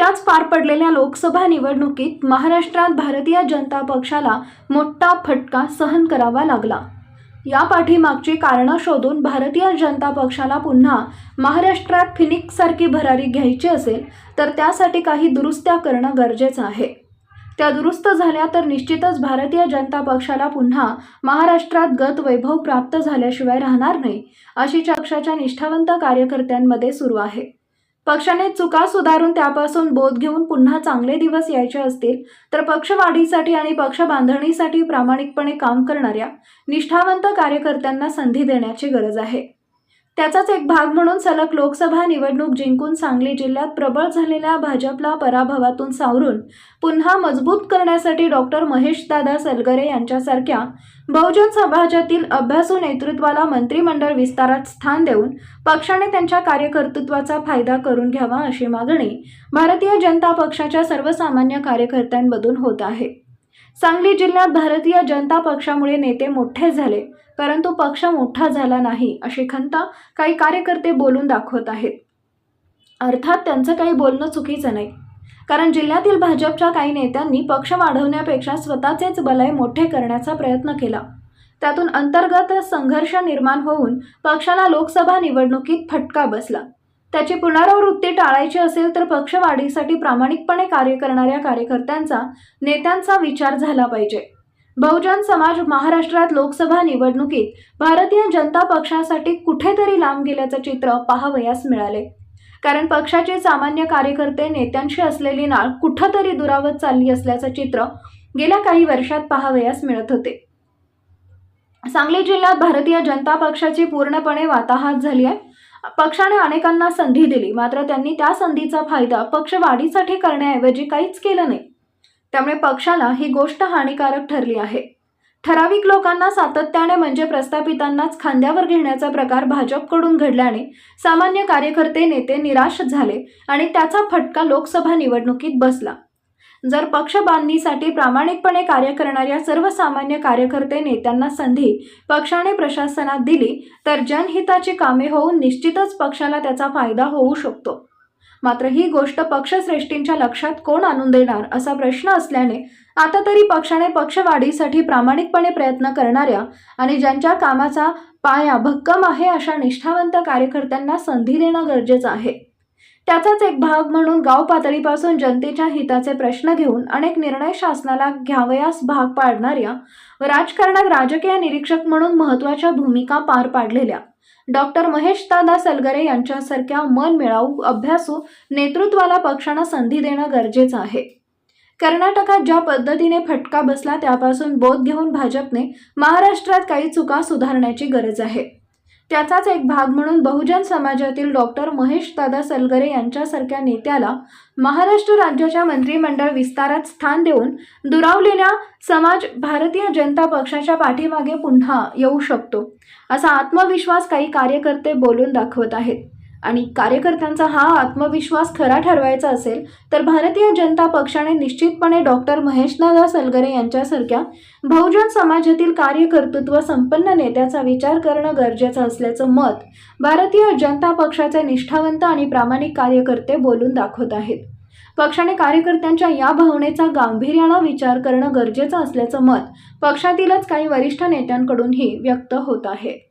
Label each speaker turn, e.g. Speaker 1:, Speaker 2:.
Speaker 1: नुकत्याच पार पडलेल्या लोकसभा निवडणुकीत महाराष्ट्रात भारतीय जनता पक्षाला मोठा फटका सहन करावा लागला. या पाठीमागची कारणं शोधून भारतीय जनता पक्षाला पुन्हा महाराष्ट्रात फिनिक्ससारखी भरारी घ्यायची असेल तर त्यासाठी काही दुरुस्त्या करणं गरजेचं आहे. त्या दुरुस्त झाल्या तर निश्चितच भारतीय जनता पक्षाला पुन्हा महाराष्ट्रात गत वैभव प्राप्त झाल्याशिवाय राहणार नाही अशी पक्षाच्या निष्ठावंत कार्यकर्त्यांमध्ये सुरू आहे. पक्षाने चुका सुधारून त्यापासून बोध घेऊन पुन्हा चांगले दिवस यायचे असतील तर पक्षवाढीसाठी आणि पक्ष बांधणीसाठी प्रामाणिकपणे काम करणाऱ्या निष्ठावंत कार्यकर्त्यांना संधी देण्याची गरज आहे. त्याचाच एक भाग म्हणून सलग लोकसभा निवडणूक जिंकून सांगली जिल्ह्यात प्रबळ झालेल्या भाजपला पराभवातून सावरून पुन्हा मजबूत करण्यासाठी डॉक्टर महेशदादा सलगरे यांच्यासारख्या बहुजन समाजातील अभ्यासू नेतृत्वाला मंत्रिमंडळ विस्तारात स्थान देऊन पक्षाने त्यांच्या कार्यकर्तृत्वाचा फायदा करून घ्यावा अशी मागणी भारतीय जनता पक्षाच्या सर्वसामान्य कार्यकर्त्यांमधून होत आहे. सांगली जिल्ह्यात भारतीय जनता पक्षामुळे नेते मोठे झाले. परंतु पक्ष मोठा झाला नाही अशी खंत काही कार्यकर्ते बोलून दाखवत आहेत. अर्थात त्यांचं काही बोलणं चुकीचं नाही. कारण जिल्ह्यातील भाजपच्या काही नेत्यांनी पक्ष वाढवण्यापेक्षा स्वतःचेच बलय मोठे करण्याचा प्रयत्न केला. त्यातून अंतर्गत संघर्ष निर्माण होऊन पक्षाला लोकसभा निवडणुकीत फटका बसला. त्याची पुनरावृत्ती टाळायची असेल तर पक्षवाढीसाठी प्रामाणिकपणे कार्य करणाऱ्या कार्यकर्त्यांचा नेत्यांचा विचार झाला पाहिजे. बहुजन समाज महाराष्ट्रात लोकसभा निवडणुकीत भारतीय जनता पक्षासाठी कुठेतरी लांब गेल्याचं चित्र पाहावयास मिळाले. कारण पक्षाचे सामान्य कार्यकर्ते नेत्यांशी असलेली नाळ कुठंतरी दुरावत चालली असल्याचं चित्र गेल्या काही वर्षात पाहावयास मिळत होते. सांगली जिल्ह्यात भारतीय जनता पक्षाची पूर्णपणे वाताहात झाली आहे. पक्षाने अनेकांना संधी दिली मात्र त्यांनी त्या संधीचा फायदा पक्ष वाढीसाठी करण्याऐवजी काहीच केलं नाही. त्यामुळे पक्षाला ही गोष्ट हानिकारक ठरली आहे. ठराविक लोकांना सातत्याने म्हणजे प्रस्थापितांनाच खांद्यावर घेण्याचा प्रकार भाजपकडून घडल्याने सामान्य कार्यकर्ते नेते निराश झाले आणि त्याचा फटका लोकसभा निवडणुकीत बसला. जर पक्ष बांधणीसाठी प्रामाणिकपणे कार्य करणाऱ्या सर्वसामान्य कार्यकर्ते नेत्यांना संधी पक्षाने प्रशासनात दिली तर जनहिताची कामे होऊन निश्चितच पक्षाला त्याचा फायदा होऊ शकतो. मात्र ही गोष्ट पक्षश्रेष्ठींच्या लक्षात कोण आणून देणार असा प्रश्न असल्याने आता तरी पक्षाने पक्षवाढीसाठी प्रामाणिकपणे प्रयत्न करणाऱ्या आणि ज्यांच्या कामाचा पाया भक्कम आहे अशा निष्ठावंत कार्यकर्त्यांना संधी देणं गरजेचं आहे. त्याचाच एक भाग म्हणून गाव पातळीपासून जनतेच्या हिताचे प्रश्न घेऊन अनेक निर्णय शासनाला घ्यावयास भाग पाडणाऱ्या व राजकारणात राजकीय निरीक्षक म्हणून महत्त्वाच्या भूमिका पार पाडलेल्या डॉक्टर महेश दादा सलगरे यांच्यासारख्या मन मिळावू अभ्यासू नेतृत्वाला पक्षांना संधी देणं गरजेचं आहे. कर्नाटकात ज्या पद्धतीने फटका बसला त्यापासून बोध घेऊन भाजपने महाराष्ट्रात काही चुका सुधारण्याची गरज आहे. त्याचाच एक भाग म्हणून बहुजन समाजातील डॉक्टर महेश दादा सलगरे यांच्यासारख्या नेत्याला महाराष्ट्र राज्याच्या मंत्रिमंडळ विस्तारात स्थान देऊन दुरावलेल्या समाज भारतीय जनता पक्षाच्या पाठीमागे पुन्हा येऊ शकतो असा आत्मविश्वास काही कार्यकर्ते बोलून दाखवत आहेत. आणि कार्यकर्त्यांचा हा आत्मविश्वास खरा ठरवायचा असेल तर भारतीय जनता पक्षाने निश्चितपणे डॉक्टर महेशदादा सलगरे यांच्यासारख्या बहुजन समाजातील कार्यकर्तृत्व संपन्न नेत्याचा विचार करणं गरजेचं असल्याचं मत भारतीय जनता पक्षाचे निष्ठावंत आणि प्रामाणिक कार्यकर्ते बोलून दाखवत आहेत. पक्षाने कार्यकर्त्यांच्या या भावनेचा गांभीर्यानं विचार करणं गरजेचं असल्याचं मत पक्षातीलच काही वरिष्ठ नेत्यांकडूनही व्यक्त होत आहे.